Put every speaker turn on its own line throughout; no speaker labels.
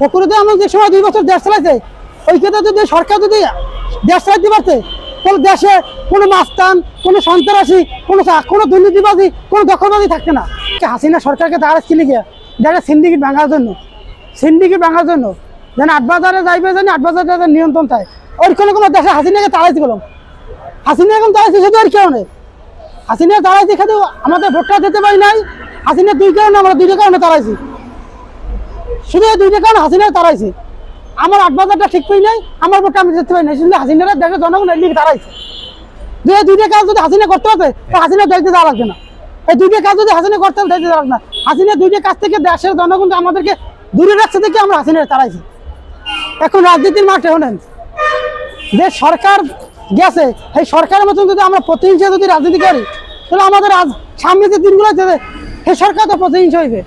ফখরুদ্দিন আহমেদ যে সময় দুই বছর দেশ চালাইছে ওই ক্ষেত্রে যদি সরকার যদি দেশ চালাইতে পারতে তাহলে দেশে কোনো মাস্তান, কোনো সন্ত্রাসী, কোনো কোনো দুর্নীতিবাদী কোনো দখলবাদী থাকতে না। হাসিনা সরকারকে দাঁড়াচ্ছি লিখে দেখা সিন্ডিকেট ভাঙার জন্য, সিন্ডিকেট ভাঙার জন্য, যেন আটবাজারে যাইবে, যেন আটবাজারে যাতে নিয়ন্ত্রণ থাকে ওই কোনো কোনো দেশে হাসিনাকে তাড়াইতে গেলাম হাসিনা এখন তাড়াইছে শুধু আর কেউ নেই হাসিনা তাড়াইছে খেতে আমাদের ভোটটা যেতে পারি নাই। হাসিনা দুই কারণে, আমরা দুইটা কারণে তাড়াইছি শুধু দুইটা কারণে হাসিনা তাড়াইছে। আমার আট বাজারটা ঠিক পাই নাই, আমার ভোটটা আমি যেতে পারি নাই শুধু হাসিনারা দেখে জনগণ লিগে তাড়াইছে। যে দুইটা কাজ যদি হাসিনা করতে হতে তো হাসিনা দেখতে যাওয়া লাগবে না। এই দুইটা কাজ যদি হাসিনা করতে হতো দেখতে যাওয়া না। হাসিনা দুইটা কাজ থেকে দেশের জনগণ আমাদেরকে দূরে রাখছে দেখে আমরা হাসিনার তাড়াইছি। এখন রাজনীতির মাঠে হলেন। যে সরকার গেছে এই সরকারের মতন যদি আমরা প্রতিহিংসা যদি রাজনীতি করি, তাহলে আমাদের আজ সামনে যে দিনগুলো আছে, সেই সরকার তো প্রতিহিংসা হইবে।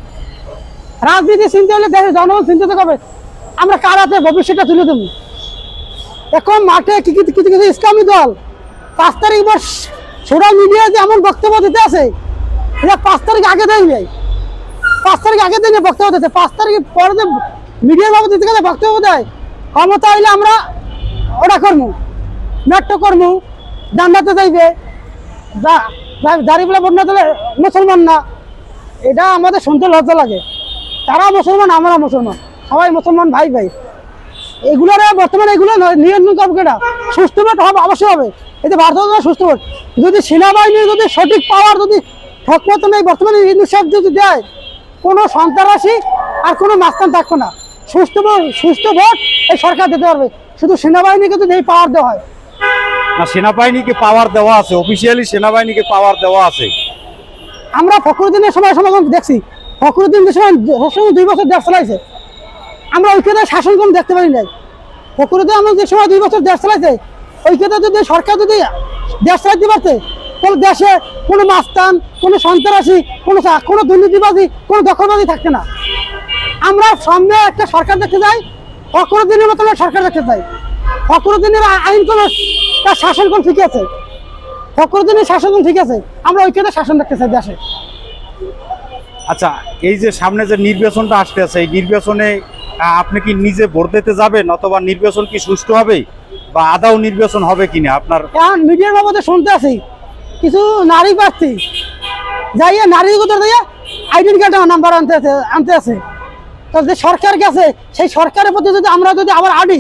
রাজনীতি চিন্তা হলে দেশের জনগণ চিন্তিত করবে। আমরা কারাতে ভবিষ্যৎটা তুলে দেবো এখন মাঠে কিছু কিছু ইসলামী দল পাঁচ তারিখ বস সোশ্যাল মিডিয়ায় যে এমন বক্তব্য দিতে আছে, এটা পাঁচ তারিখ আগে দেয় পাঁচ তারিখ আগে দিনে বক্তব্য দিতে পাঁচ তারিখ পরে যে মিডিয়ার বাবু দিতে গেলে বক্তব্য দেয়, ক্ষমতা হইলে আমরা ওটা করব। নাট্য করব, জান্নাতে যাইবে। দাঁড়িয়ে বন্যা দিলে মুসলমান না। এটা আমাদের শুনতে লজ্জা লাগে। তারা মুসলমান আমরা মুসলমান। সবাই মুসলমান ভাই ভাই। এগুলোর বর্তমানে এগুলো নয়, নিয়ন্ত্রণ করবে কেটা সুস্থ ভোট হবে অবশ্যই হবে। এতে ভারত সুস্থ ভোট। যদি সেনাবাহিনীর যদি সঠিক পাওয়ার যদি ঠকমত নেই বর্তমানে হিন্দু সাহেব যদি দেয় কোনো সন্ত্রাসী আর কোনো মাস্তান থাকবে না। সুস্থ ভোট সুস্থ ভোট এই সরকার দিতে পারবে। শুধু সেনাবাহিনীকে যদি এই পাওয়ার দেওয়া হয়।
না সেনাবাহিনীকে পাওয়ার দেওয়া আছে অফিসিয়ালি সেনাবাহিনীকে পাওয়ার দেওয়া আছে।
আমরা ফখরুদ্দিনের সময় সমাগম দেখছি। ফখরুদ্দিন যে সময় দুই বছর দেশ চালাইছে। আমরা ওই ক্ষেত্রে শাসন কোন দেখতে পারি নাই। ফখরুদ্দিন আমরা যে সময় দুই বছর দেশ চালাইছে ক্ষেত্রে যদি সরকার যদি দেশ চালাইতে পারতে, তাহলে দেশে কোনো মাস্তান, কোনো সন্ত্রাসী, কোনো কোনো দুর্নীতিবাদী কোনো দখলবাদী থাকতে না। আমরা সামনে একটা সরকার দেখতে যাই ফখরুদ্দিনের মতো আমরা সরকার দেখতে চাই। ফখরুদ্দিনের আইন কোন তার শাসন কোন ঠিক আছে। ফখরুদ্দিনের শাসন কোন ঠিক আছে। আমরা ওই ক্ষেত্রে শাসন দেখতে চাই দেশে।
আচ্ছা এই যে সামনে যে নির্বাচনটা আসতে আছে এই নির্বাচনে আপনি কি নিজে ভোট দিতে যাবেন অথবা নির্বাচন কি সুষ্ঠু হবে বা আদাও নির্বাচন হবে কিনা আপনার?
এখন মিডিয়ার বাবদে শুনতে আছি। কিছু নারী প্রার্থী যাইয়া নারী কোথাও যাইয়া আইডেন্টি কার্ড নাম্বার আনতে আছে আনতে আছে। তো যে সরকার গেছে, সেই সরকারের প্রতি যদি আমরা যদি আবার আডি,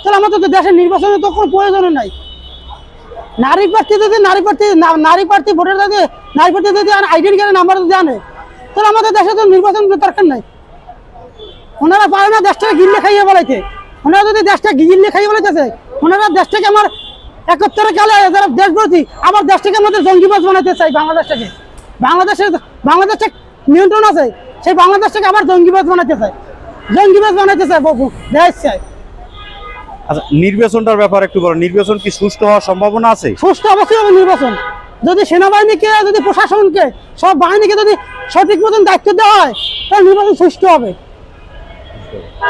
তাহলে আমাদের তো দেশের নির্বাচনের তো কোনো প্রয়োজন নাই। নারী প্রার্থী যদি নারী প্রার্থী নারী প্রার্থী ভোটার যদি নারী প্রার্থী যদি আইডেন্টি কার্ডের নাম্বার যদি আনে তাহলে আমাদের দেশে তো নির্বাচন দরকার নাই। ওনারা পারে না দেশটাকে গিল্লে খাইয়ে বলাইতে। ওনারা যদি দেশটা গিল্লে খাইয়ে বলাইতেছে ওনারা দেশটাকে আমার একাত্তরের কালে যারা দেশ বিরোধী আবার দেশটাকে আমাদের জঙ্গিবাজ বানাতে চাই বাংলাদেশটাকে। বাংলাদেশের বাংলাদেশে নিয়ন্ত্রণ আছে সেই বাংলাদেশটাকে আবার জঙ্গিবাজ বানাতে চাই। জঙ্গিবাজ বানাতে চাই বহু দেশ চাই।
আচ্ছা নির্বাচনটার ব্যাপারে একটু বলো নির্বাচন কি সুষ্ঠু হওয়ার সম্ভাবনা আছে?
সুষ্ঠু অবশ্যই হবে নির্বাচন। যদি সেনাবাহিনীকে যদি প্রশাসনকে সব বাহিনীকে যদি সঠিক মতন দায়িত্ব দেওয়া হয়, তাহলে নির্বাচন সুষ্ঠু হবে।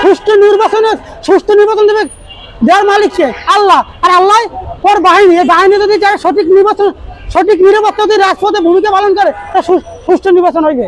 সুষ্ঠু নির্বাচনে সুষ্ঠু নির্বাচন দেবে দেওয়ার মালিক সে, আল্লাহ। আর আল্লাহ পর বাহিনী, এই বাহিনী যদি যারা সঠিক নির্বাচন, সঠিক নিরাপত্তা যদি রাজপথে ভূমিকা পালন করে, তা সুষ্ঠু নির্বাচন হইবে।